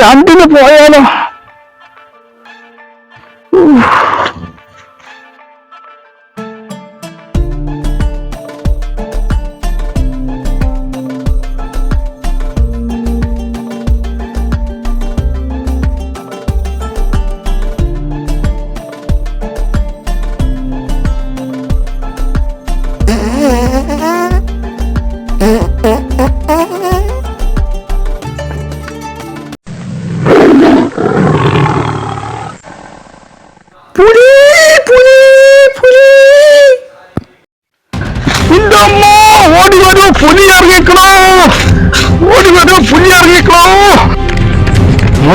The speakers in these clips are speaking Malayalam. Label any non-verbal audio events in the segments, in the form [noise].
രണ്ടിന് പോയാലോ?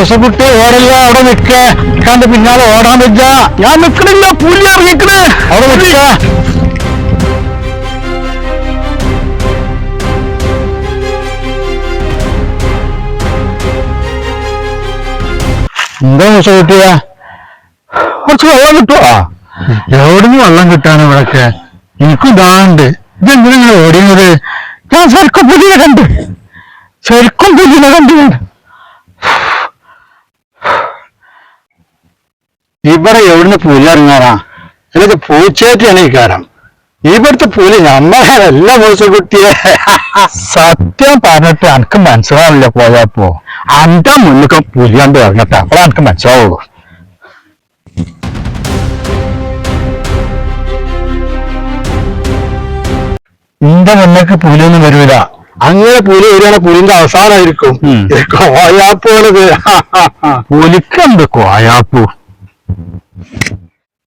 മൂസക്കുട്ടി ഓടല്ല അവിടെ നിൽക്കേ. കണ്ട് പിന്നാലെ ഓടാൻ വെച്ച. ഞാൻ നിൽക്കണില്ല പുലി ഇറങ്ങിക്കണേ. അവിടെ നിൽക്ക. എന്താ മൂസക്കുട്ടിയാ കുറച്ച് വെള്ളം കിട്ടുമോ എവിടുന്ന് വെള്ളം കിട്ടാണ് ഇവിടൊക്കെ? എനിക്കും ഇതാണ്ട് ഇതെന്തിനാ ഓടിയത്? ഞാൻ ശരിക്കും പുലിനെ കണ്ട്. ശരിക്കും പുലിനെ കണ്ടു. ഇവിടെ എവിടുന്ന് പുലി ഇറങ്ങാറാ എന്നിട്ട് പൂച്ചേറ്റിയാണ് ഈ കാരം ഇവിടുത്തെ പുലി നമ്മളല്ല മൂസക്കുട്ടിയെ സത്യം പറഞ്ഞിട്ട് എനിക്ക് മനസ്സിലാവില്ല പോയപ്പോ. അന്റെ മുന്നൊക്കെ പുലിയാണ്ട് ഇറങ്ങട്ടെ അപ്പോഴേ എനിക്ക് മനസ്സിലാവുള്ളൂ. നിന്റെ മുന്നേക്ക് പുലിയൊന്നും വരൂല. അങ്ങനെ പുലി വരികയാണ് പുലിന്റെ അവസാനമായിരിക്കും കോയാപ്പോണത് പുലിക്കെന്ത് കോയാപ്പു.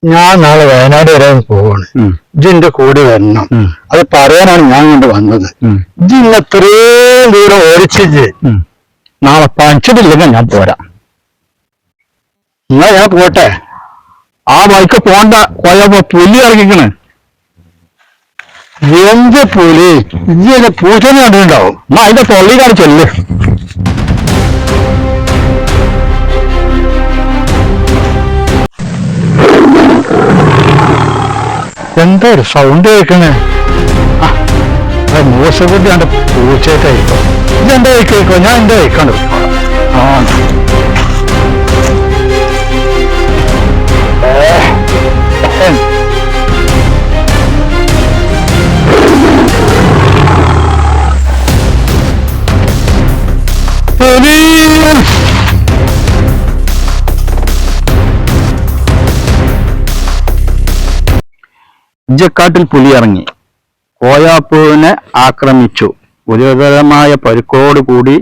ഞാൻ നാളെ വയനാട് വരെ പോവാണ്. ഇജിന്റെ കൂടെ വരണം. അത് പറയാനാണ് ഞാൻ കൊണ്ട് വന്നത്. ഇജി ഇന്ന് എത്രയും ദൂരം ഓടിച്ചിട്ട് നാളെ പഞ്ചിട്ടില്ലെങ്കിൽ ഞാൻ പോരാ. എന്നാ ഞാൻ പോട്ടെ. ആ ബൈക്ക് പോണ്ട. പോയപ്പോ പുലി ഇറങ്ങിക്കണ്. എന്ത് പുലി? എന്റെ പൂച്ചനെ കണ്ടിട്ടുണ്ടാവും. അതിന്റെ തൊള്ളി ചെല്ല് എന്താ ഒരു സൗണ്ട് കേൾക്കണേ? മൂസക്കുട്ടി എന്റെ പൂച്ചയായിട്ടോ ഇത് എന്റെ കഴിക്കോ ഞാൻ എന്റെ കഴിക്കാണ്ട് ആ. ഏ, പുലി ഇഞ്ചക്കാട്ടിൽ പുലി ഇറങ്ങി കോയാപ്പുവിനെ ആക്രമിച്ചു. ഗുരുതരമായ പരിക്കോട് കൂടി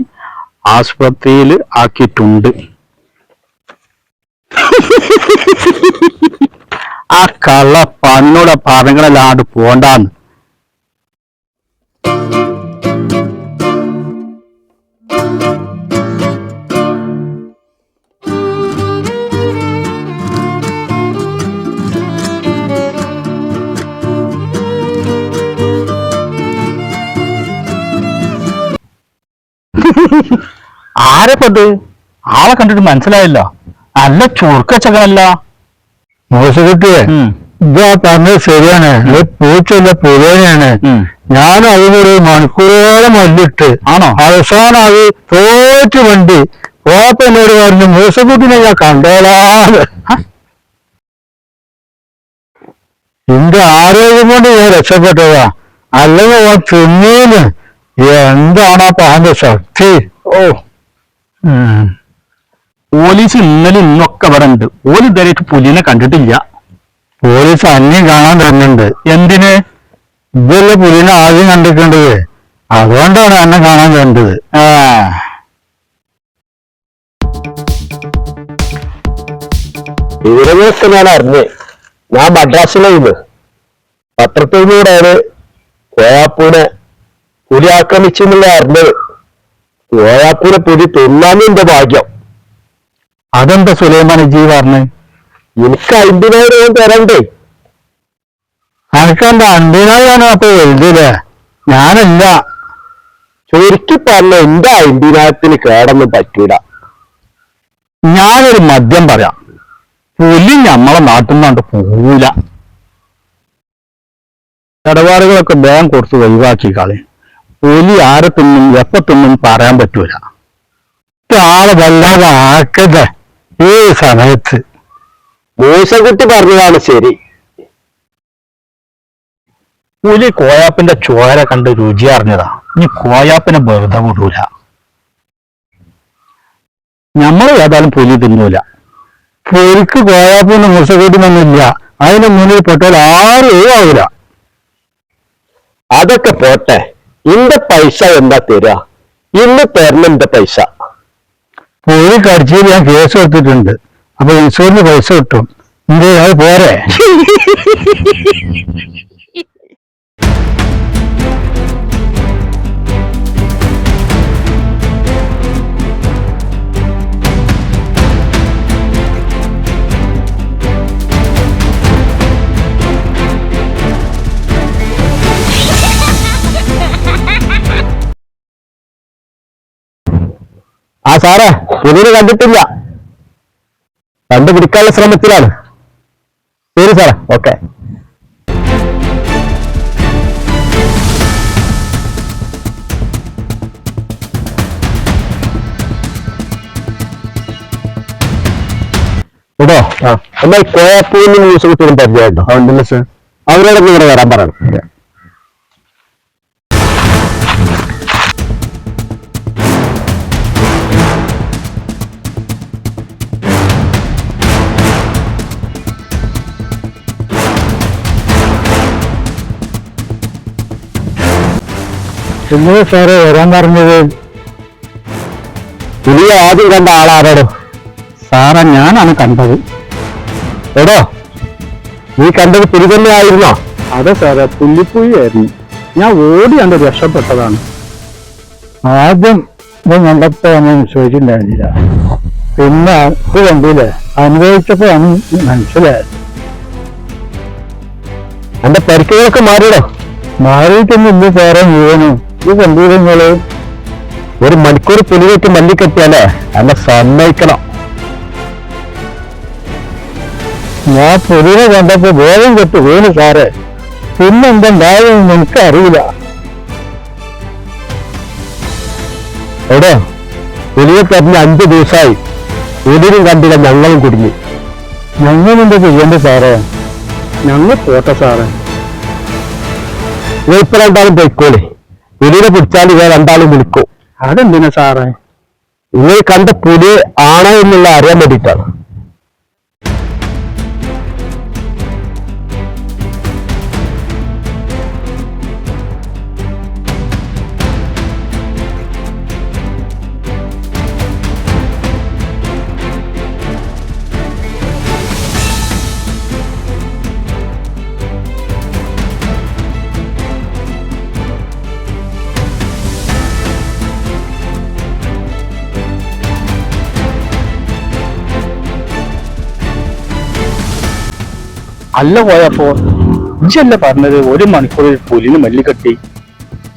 ആശുപത്രിയിൽ ആക്കിയിട്ടുണ്ട്. ആ കള്ള പന്നോട് പറഞ്ഞങ്ങളല്ലാണ്ട് പോണ്ടാന്ന്. ആരെപ്പത് ആളെ കണ്ടിട്ട് മനസ്സിലായില്ല. നല്ല ചുർക്കച്ചകനല്ല മോശക്കുട്ടിയെ ഇതാ പറഞ്ഞത് ശരിയാണ്. പൂച്ചല്ല പുലേനാണ് ഞാൻ അതിനൊരു മണിക്കൂറോളം മല്ലിട്ട് ആണോ? അവസാനം അത് തോറ്റ് വണ്ടി. എന്നോട് പറഞ്ഞു മൂസക്കുട്ടിനെ ഞാൻ കണ്ടോളാതെ എന്റെ ആരോഗ്യം കൊണ്ട് ഞാൻ രക്ഷപ്പെട്ടതാ. അല്ലെങ്കിൽ ഓ തിന്നീന് എന്താണ് ആ ശക്തി ഓ. പോലീസ് ഇന്നലെ ഇന്നൊക്കെ ഇവിടെ ഉണ്ട്. ഓൽ ഇതുവരെയായിട്ട് പുലിനെ കണ്ടിട്ടില്ല. പോലീസ് അന്യം കാണാൻ തരുന്നുണ്ട് എന്തിന്? ഇതല്ല പുലിനെ ആദ്യം കണ്ടിട്ടുണ്ടത്. അതുകൊണ്ടാണ് എന്നെ കാണാൻ തരേണ്ടത് ആ. വിവരങ്ങളൊക്കെ ഞാൻ അറിഞ്ഞ്. ഞാൻ മദ്രാസിലായിരുന്നു. പത്രത്തിലൂടെയാണ് കോയാപ്പൂനെ പുലി ആക്രമിച്ചു എന്നുള്ള അറിഞ്ഞത് കോയാപ്പൂനെ പുലി തിന്നാമെന്റെ ഭാഗ്യം. അതെന്താ സുലൈമാൻ ജി പറഞ്ഞ്? എനിക്ക് അൻപതിനായിരം തരണ്ടേ? അനക്കെന്താ അൻപതിനായിരം അപ്പൊ എഴുതില്ലേ ഞാനല്ല. ചുരുക്കി പറഞ്ഞ എന്റെ അൻപതിനായിരത്തിന് കേടൊന്നും പറ്റൂല. ഞാനൊരു മദ്യം പറയാം. പുലി നമ്മളെ നാട്ടിൽ നിന്നാണ്ട് പോവില്ല ഇടപാടുകളൊക്കെ ബാങ്ക് കൊടുത്ത് ഒഴിവാക്കി കളി. പുലി ആരെ തിന്നും എപ്പോ തിന്നും പറയാൻ പറ്റൂല. ആളെ വല്ലാതെ ആക്കട്ടെ ഈ സമയത്ത്. മൂസക്കുട്ടി പറഞ്ഞതാണ് ശരി. പുലി കോയാപ്പിന്റെ ചോര കണ്ട് രുചി അറിഞ്ഞതാ. ഇനി കോയാപ്പിനെ വെറുതെ വിടൂല. നമ്മൾ ഏതായാലും പുലി തിന്നൂല. പുലിക്ക് കോയാപ്പിന് മുസകൂട്ടിനൊന്നുമില്ല അതിന് മുന്നിൽ പെട്ടാൽ ആരും ആവൂല അതൊക്കെ പോട്ടെ. ഇന്റെ പൈസ എന്താ തരിക ഇന്ന് തരണം എന്റെ പൈസ. പോയി കടിച്ചതിൽ ഞാൻ കേസ് കൊടുത്തിട്ടുണ്ട്. അപ്പൊ ഇൻഷുറിന് പൈസ കിട്ടും. എന്തേ അത് പോരെ? [laughs] ആ സാറേ പുലിനെ കണ്ടിട്ടില്ല. കണ്ടുപിടിക്കാനുള്ള ശ്രമത്തിലാണ്. ശരി സാറേ ഓക്കെ. ഇതോ? എന്നാൽ കോയാപ്പൂന്ന് ന്യൂസ് കുട്ടികളും പരിചയമുണ്ടോ? അവരോടൊന്നും ഇവിടെ വരാൻ പറയണം. ഇന്നലെ സാറേ വരാൻ പറഞ്ഞത് പുലിയെ ആദ്യം കണ്ട ആളാരോടോ? സാറ ഞാനാണ് കണ്ടത്. എടോ നീ കണ്ടത് പുലി തന്നെ ആയിരുന്നോ? അതെ സാറേ പുല്ലിപ്പുലിയായിരുന്നു ഞാൻ ഓടി കണ്ട് രക്ഷപ്പെട്ടതാണ്. ആദ്യം ഇത് കണ്ടപ്പോ ഒന്നും ചോദിച്ചിട്ടുണ്ടായിരുന്നില്ല പിന്നെ ഇത് കണ്ടില്ലേ? അനുഭവിച്ചപ്പോ ആണ് മനസ്സിലായത്. എന്റെ പരിക്കുകളൊക്കെ മാറിയടോ? മാറിയിട്ടൊന്നും ഇല്ല സാറേ മുഴുവനും. ഇത് കണ്ടില്ല നിങ്ങൾ ഒരു മണിക്കൂർ പുലികെട്ടി മല്ലിക്കെത്തിയാലേ അല്ല സമ്മതിക്കണം. ഞാൻ പുലിനെ കണ്ടപ്പോ വേഗം കെട്ട് വീണ് സാറ്. പിന്നെ നിനക്ക് എനിക്കറിയില്ല. എടോ പുലിയെ തെരഞ്ഞ അഞ്ചു ദിവസമായി പുലിനും കണ്ടില്ല ഞങ്ങളും കുടുങ്ങി. ഞങ്ങൾ എന്താ ചെയ്യേണ്ടത് സാറേ? ഞങ്ങൾ പോട്ടെ സാറേ. ഇപ്പൊ രണ്ടാളും പോയിക്കോളി. പുലിനെ പിടിച്ചാൽ ഇവ രണ്ടാളും വിളിക്കും. അതെന്തിനാ സാറേ? നിങ്ങൾ കണ്ട പുലി ആണോ എന്നുള്ള അറിയാൻ വേണ്ടിയിട്ടാണ്. അല്ല പോയപ്പോ ഇജല്ല പറഞ്ഞത് ഒരു മണിക്കൂറിൽ പുലിന് മല്ലിക്കെട്ടി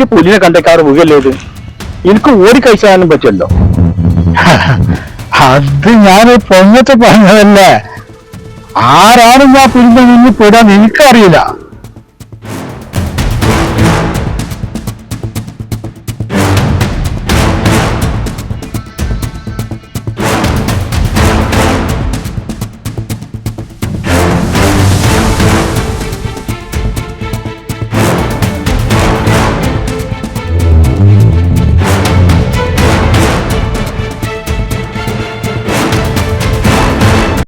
ഈ പുലിനെ കണ്ടേക്കാറ് വീഴല്ലേ എനിക്ക് ഓടി കഴിച്ചാനും പറ്റുമല്ലോ അത് ഞാൻ പൊങ്ങത്തെ പറഞ്ഞതല്ലേ? ആരാണ് ഞാൻ പുലിന്റെ മുന്നിൽ പെടാൻ എനിക്കറിയില്ല.